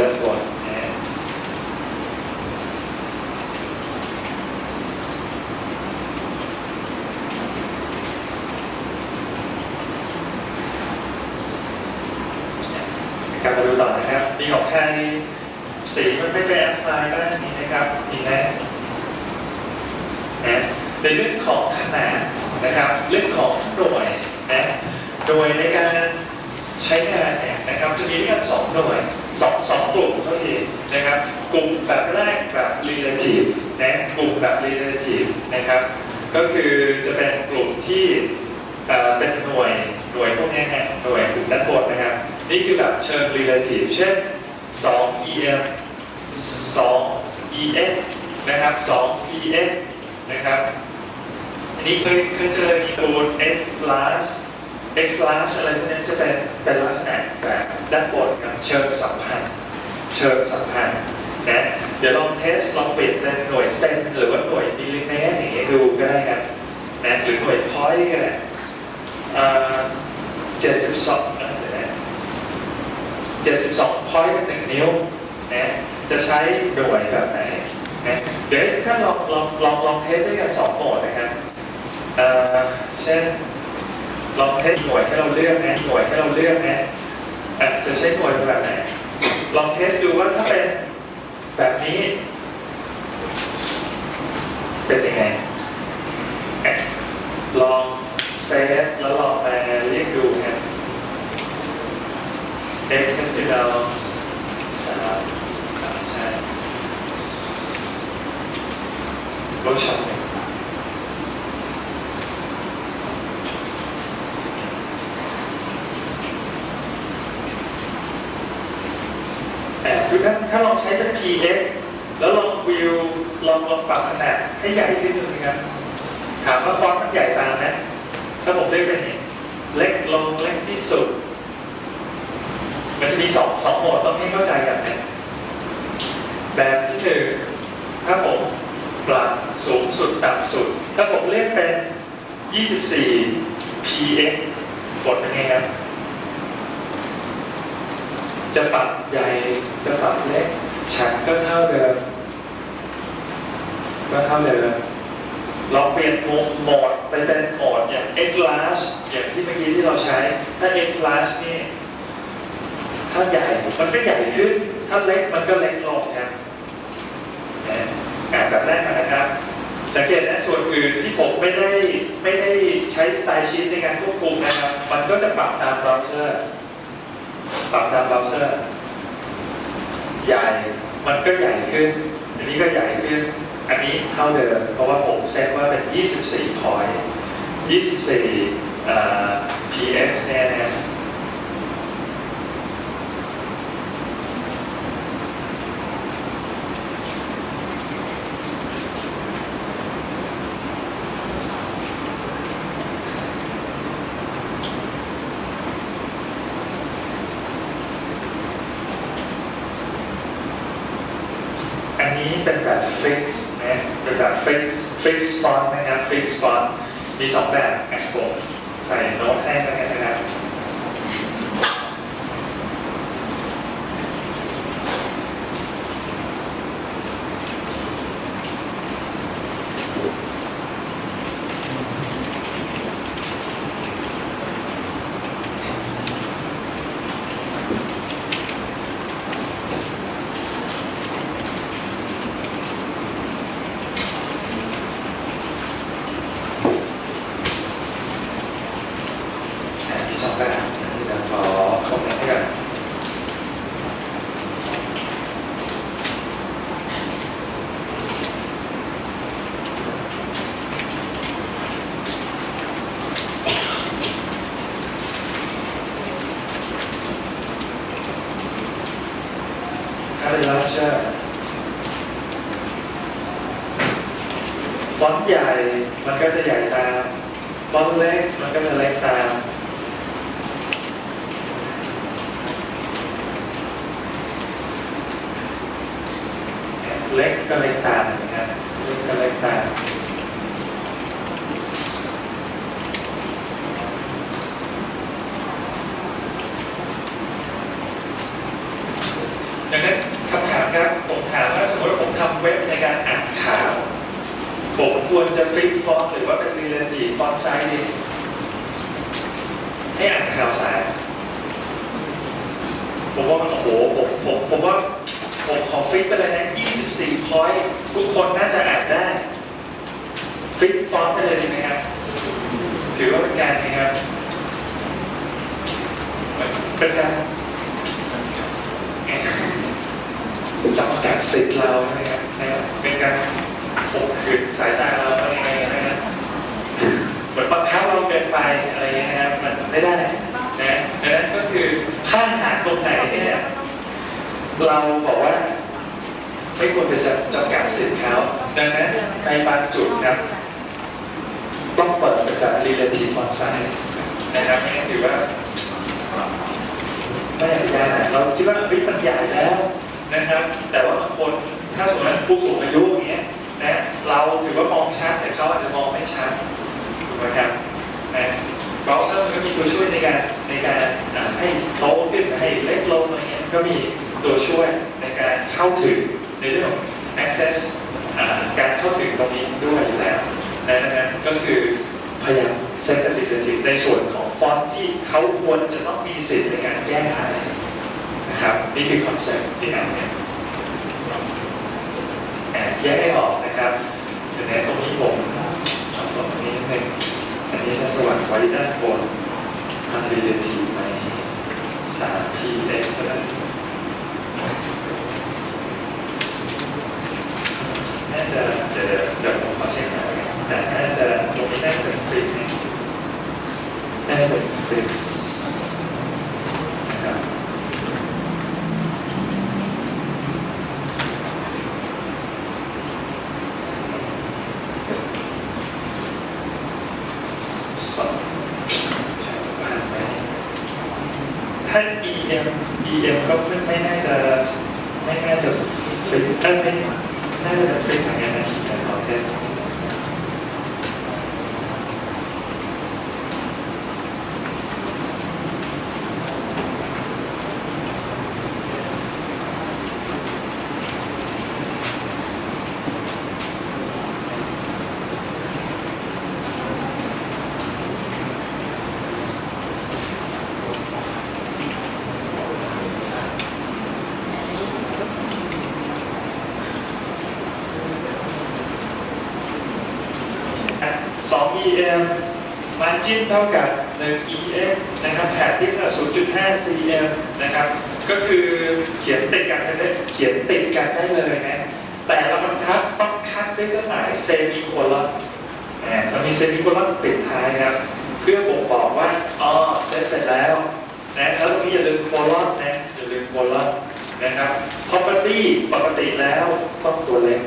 ด้านบนนะกลับมาดูต่อนะครับมีของใครสีมันไม่ไปแอพพลายก็ได้มีไหมครับมีไหมนะในเรื่องของขนาดนะครับ เรื่องของหน่วยนะหน่วยในการใช้งานเนี่ย นะครับจะมีด้วยสองหน่วยสองสองกลุ่มเท่าที่นะครับกลุ่มแบบแรกแบบ relative นะกลุ่มแบบ relative นะครับ ก็คือจะเป็นกลุ่มที่เป็นหน่วยหน่วยพวกนี้ฮะหน่วยกลุ่มด้านบนนะครับ นี่คือแบบเชิง relative เช่น 2 em 2 en นะครับ2 pn นะครับอันนี้เคยเคยเจอมีตัว x large x large อะไรพวกนี้จะเป็นเป็นลักษณะแบบด้านบนกับเชิงสัมพันธ์เชิงสัมพันธ์นะเดี๋ยวลองเทสลองเปลี่ยนเป็นหน่วยเซนหรือว่าหน่วยมิลลิเมตรอย่างเงี้ยดูก็ได้ครับนะหรือหน่วยพอยต์ก็ได้เจ็ดสิบสองนะเจ็ดสิบสองพอยต์เป็นหนึ่งนิ้วนะจะใช้หน่วยแบบไหนนะเดี๋ยวถ้าลองลองลองลองเทสด้วยกันสองโหมดนะครับเอ่อเช่น ลองเทสหน่วยให้เราเลือกนะหน่วยให้เราเลือกนะอะจะใช้หน่วยแบบไหนลองเทสดูว่าถ้าเป็นแบบนี้ เป็นยังไงอะลองเซฟแล้วลองมาเรียกดูนะ x เ s สติดาวสามอะใช่ลดช็อตหนึ่งแต่คือ ถ้องใช้เป็น TX แล้วลองวิวลองลองปรับขนาดให้ใหญ่ขึ้นดูสิครับถามว่าฟอนต์มันใหญ่ตามไหมถ้าผมได้เป็นเล็กลงเล็กที่สุด มันจะมีสองสองโหมดต้องให้เข้าใจกันนะแบบที่หนึ่งถ้าผมปรับสูงสุดต่ำสุด ถ้าผมเลือกเป็น 24 px กดเป็นไงครับจะปรับใหญ่จะปรับเล็ก ฉันก็เท่าเดิม ก็เท่าเดิม เราเปลี่ยนโหมดไปเป็นโหมดอย่าง x large อย่างที่เมื่อกี้ที่เราใช้ ถ้า x large นี่ถ้าใหญ่มันก็ใหญ่ขึ้น ถ้าเล็กมันก็เล็กลงครับอ่านแบบแรกนนะครับ สังเกตนะส่วนอื่นที่ผมไม่ได้ไม่ได้ใช้สไตล์ชีตในการควบคุมนะครับ มันก็จะปรับตามเบราว์เซอร์ปรับตามเบราว์เซอร์ใหญ่ มันก็ใหญ่ขึ้น อันนี้ก็ใหญ่ขึ้น อันนี้เท่าเดิม เพราะว่าผมเซตว่าเป็น 24 พอยต์24 px เนี่ยนะอันนี้ เป็นแบบ fix นะเป็นแบบ fix fix font นะครับ fix font มีสองแบบอะผมใส่โน้ตให้แล้วกันนะครับ อะมีสองแบบเดี๋ยวขอคอมเมนต์ให้กันถ้าเป็นลัชเชอร์ฟอนต์ใหญ่มันก็จะใหญ่ตาม ฟอนต์เล็กมันก็จะเล็กตาม เล็กก็เล็กตามนะครับเล็กก็เล็กตาม ดังนั้นคำถามครับผมถามว่าสมมติว่าผมทำเว็บในการอ่านข่าว ผมควรจะฟิกฟอนต์หรือว่าเป็น relative font size ดี ให้อ่านข่าวสารผมว่ามันโอ้โหผมผมผมว่าผมขอฟิกไปเลยนะ 24 point ทุกคนน่าจะอ่านได้ ฟิกฟอนต์ไปเลยดีไหมครับ ถือว่าเป็นการนะครับ เป็นการจำกัดสิทธิ์เราใช่ไหมครับนะครับ เป็นการข่มขืนสายตาเราอะไรยังไงนะครับเหมือนบังคับเราเกินไปอะไรอย่างเงี้ยนะครับมันไม่ได้นะดังนั้นก็คือถ้าหากตรงไหนเนี่ย เราบอกว่าไม่ควรจะจำกัดสิทธิ์เขาดังนั้นในบางจุดครับต้องเปิดเป็นแบบ relative font size นะครับไม่งั้นถือว่าไม่อนุญาตนะเราคิดว่าเฮ้ยมันใหญ่แล้วนะครับ แต่ว่าบางคนถ้าสมมติผู้สูงอายุอย่างเงี้ยนะเราถือว่ามองชัดแต่เขาอาจจะมองไม่ชัดถูกไหมครับนะเบราว์เซอร์มันก็มีตัวช่วยในการในการให้โตขึ้นให้เล็กลงอะไรเงี้ยก็มี ตัวช่วยในการเข้าถึงในเรื่องของ access การเข้าถึงตรงนี้ด้วยอยู่แล้วนะนั้นก็คือพยายามเซต relative ในส่วนของฟอนต์ที่เขาควรจะต้องมีสิทธิ์ในการแก้ไขนะครับนี่คือคอนเซ็ปต์ที่อ่านเนี่ยอ่าแยกให้ออกนะครับเดี๋ยวนี้ตรงนี้ผมขอตรงนี้นิดนึงอันนี้ถ้าสว่างไว้ด้านบนทำ relative ไหมสาม px เท่านั้ น่าจะเดี๋ยวเดี๋ยวผมขอเช็คหน่อยนะครับแต่น่าจะตรงนี้น่าจะเป็นฟรีซนะน่าจะเป็นฟรีซนะครับสองใช้สะพานไหมถ้า EM EM ก็ไม่ไม่น่าจะไม่น่าจะฟิกเอ้ยไม่ น่าจะเป็นฟิกเหมือนกันนะแต่ขอเทสสอง EM มา จิ้นเท่ากับ1 EM นะครับแถบที่ขนาด0.5 cm นะครับ ก็คือเขียนติดกันได้เขียนติดกันได้เลยนะ แต่ละบรรทัดต้องคัดด้วยเครื่องหมายเซมิโคลอนนะเรามีเซมิโคลอนปิดท้ายนะครับ เพื่อบ่งบอกว่า อ๋อ เสร็จเสร็จแล้วนะแล้วตรงนี้อย่าลืมโคลอนนะ อย่าลืมโคลอนนะครับ property ปกติแล้วต้องตัวเล็ก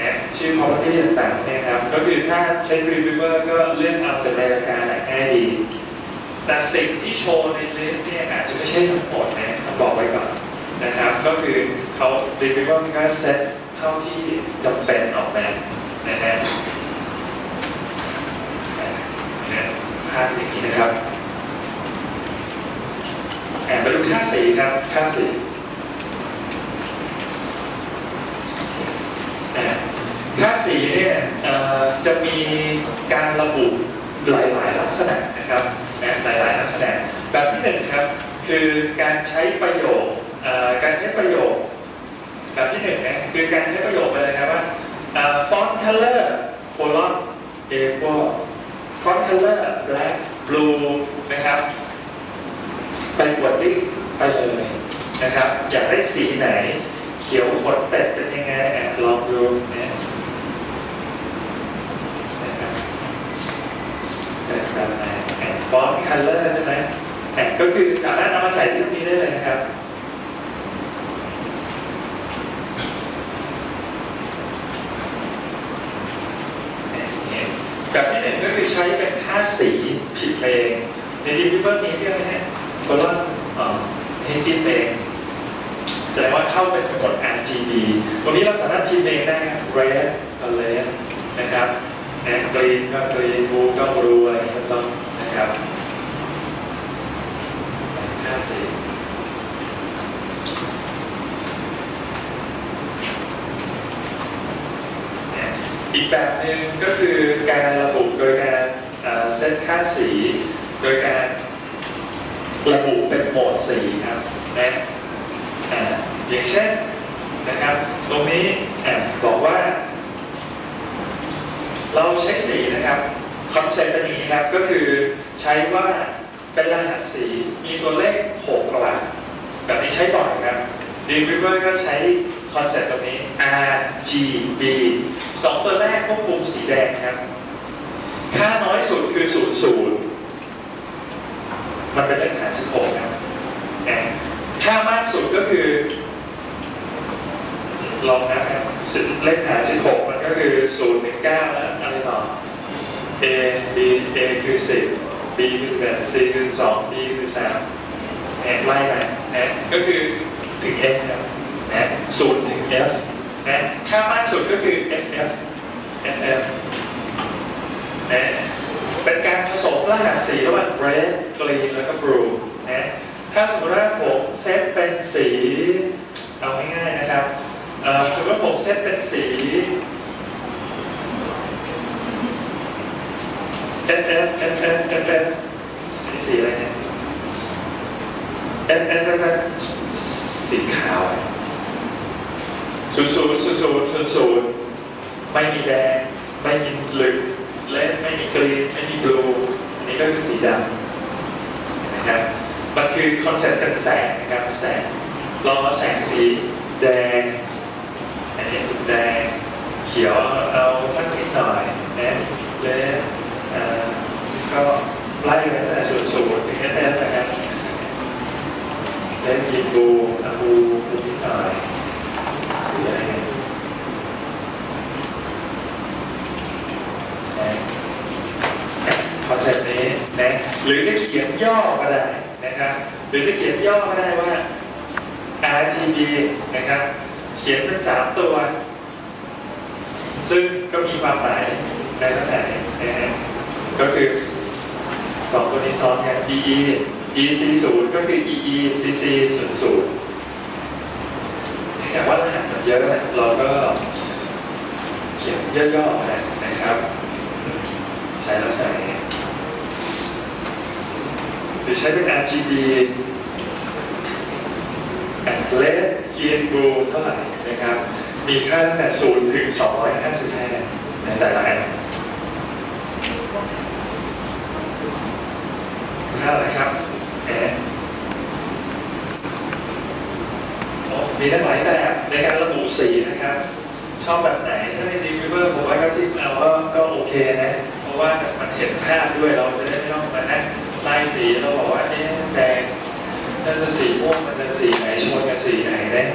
นะชื่อ property ต่างๆเนี่ยครับ ก็คือถ้าใช้ reviewer ก็เลือกเอาจากรายการไหนง่ายดี แต่สิ่งที่โชว์ในลิสต์เนี่ยอาจจะไม่ใช่ทั้งหมดนะต้องบอกไว้ก่อนนะครับ ก็คือเขา reviewer ก็เซตเท่าที่จำเป็นออกมานะฮะเนี่ยภาพอย่างนี้นะครับแอบไปดูค่าสีครับ ค่าสีอ่า ค่าสีเนี่ยจะมีการระบุหลาย ๆ ลักษณะนะครับนะหลาย ๆ ลักษณะ แบบที่หนึ่งครับคือการใช้ประโยคการใช้ประโยคแบบที่หนึ่งนะคือการใช้ประโยคไปเลยครับว่า font color colon equal font color black blue นะครับไปวดดิ้งไปเลยนะครับ อยากได้สีไหน เขียวขนเป็ดเป็นยังไงแอบลองดูนะนะครับแบบไหนแอบฟอนต์ คัลเลอร์ใช่ไหมแอบก็คือสามารถนำมาใส่ที่นี้ได้เลยนะครับแบบที่หนึ่งก็คือใช้เป็นค่าสีผิดเองในดีพิเปิลนี้เรียกอะไรนะโคลอนเฮจิเองแสดงว่าเข้าเป็นทั้งหมด RGB ตรงนี้เราสามารถพิมพ์เองได้ครับ red ก็ red นะครับแอนกรีนก็กรีนบูก็บลูอะไรอย่างนี้เป็ต้นนะครับค่าสี อีกแบบ หนึ่งก็คือการระบุโดยการเซตค่าสี โดยการระบุเป็นโหมดสีครับนะอ่าอย่างเช่นนะครับ ตรงนี้บอกว่า เราใช้สีนะครับคอนเซ็ปต์เป็นอย่างนี้ครับก็คือใช้ว่าเป็นรหัสสีมีตัวเลข6หลักแบบนี้ใช้บ่อยครับ d r e a m w e a v e r ก็ใช้ คอนเซ็ปต์ตรงนี้ R G B สองตัวแรกควบคุมสีแดงครับ ค่าน้อยสุดคือ 00 มันเป็นเลขฐาน16ครับนะค่ามากสุดก็คือ ลองนะครับเลขฐาน16 มันก็คือ0 1 9แล้วอะไรต่อ A B A คือ 10 B คือ 11 C คือ 12 D คือ 13ไล่ไปนะก็คือถึง F ครับ นะ0ถึง F นะค่ามากสุดก็คือ FF FF นะเป็นการผสมรหัสสีระหว่าง red green แล้วก็ blue นะถ้าสมมติว่าผมเซตเป็นสีเอาง่ายๆนะครับสมมติว่าผมเซตเป็นสี FF FF F F F F F อันนี้สีอะไรเนี่ย F F F F สีขาวศูนย์ศูนย์ศูนย์ศูนย์ศูนย์ศูนย์ไม่มีแดง ไม่มีเหลืองและไม่มีกรีนไม่มีบลูอันนี้ก็คือสีดำนะครับมันคือคอนเซ็ปต์เป็นแสงนะครับ แสงลองเอาแสงสีแดง อันนี้แดง เขียวเอาสักนิดหน่อยนะและก็ไล่ไปตั้งแต่ศูนย์ศูนย์ถึงเอสเอสนะครับและกีบูอะบูบูนิดหน่อยสีอะไรเนี่ยคอนเซ็ปต์นี้นะหรือจะเขียนย่อก็ได้นะครับ หรือจะเขียนย่อก็ได้ว่า RGB นะครับ เขียนเป็นสามตัว ซึ่งก็มีความหมายในลักษณะนี้นะฮะก็คือสองตัวนี้ซ้อนกัน EE EC 0ก็คือ EE CC 0 0เนื่องจากว่ารหัสมันเยอะเราก็เขียนย่อๆนะครับ ใช้ลักษณะนี้ รือใช้เป็น RGB แอนเลสกีนบลูเท่าไหร่นะครับ มีค่าตั้งแต่0ถึง 255ในแต่ละอันค่าอะไรครับแอนโอ้มีทั้งหลายแบบในการระบุสีนะครับ ชอบแบบไหน ถ้าในดีวิเวอร์ผมว่าก็จิ้มเอาก็โอเคนะ เพราะว่ามันเห็นภาพด้วยเราจะได้ไม่ต้อง สีเราบอกว่าเอ๊ะแดงถ้าจะสีม่วงมันจะสีไหนชนกับสีไหนเนี่ย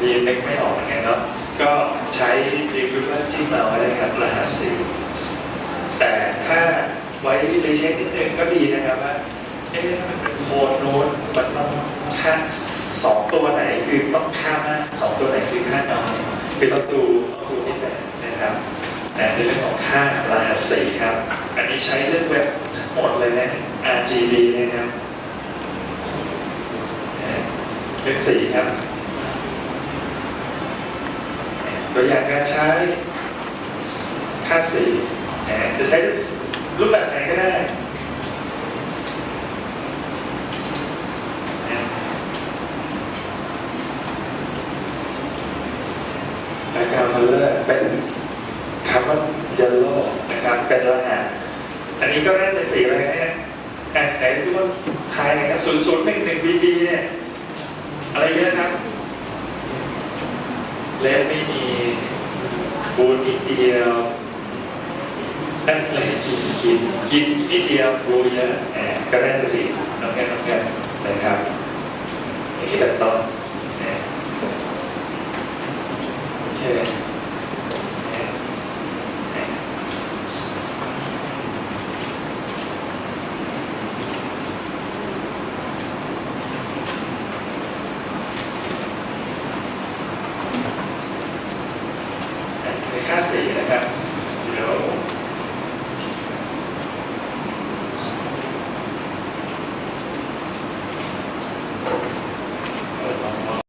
มีนึกไม่ออกเหมือนกันเนาะก็ใช้ดีฟิวเจอร์จิ้มเอาไว้เลยครับรหัสสีแต่ถ้าไว้รีเช็คนิดนึงก็ดีนะครับว่าเอ๊ะถ้ามันเป็นโทนโน้นมันต้องค่าสองตัวไหนคือต้องค่ามากสองตัวไหนคือค่าน้อยคือต้องดูต้องดูนิดหนึงนะครับแต่ในเรื่องของค่ารหัสสีครับ นี้ใช้เรื่องเว็บทั้งหมดเลยนะ RGB นะครับเลขสี่ครับ ตัวอย่างการใช้ค่าสีจะใช้รูปแบบไหนก็ได้แบ็กกราวด์คัลเลอร์เป็นคำว่า yellow นะครับ เป็นรหัส อันนี้ก็ได้เป็นสีอะไรเนี่ยอ่ไหนทุกคนทายหน่อยครับศูนย์ศูนย์หนึ่งหนึ่ง BB เนี่ยอะไรเยอะครับเลสไม่มีบูนนิดเดียวเอ้ยอะไรกินกินกินนิดเดียวบูเยอะแหมก็ได้สิน้องแกนน้องแกนนะครับอย่างนี้แบบต้น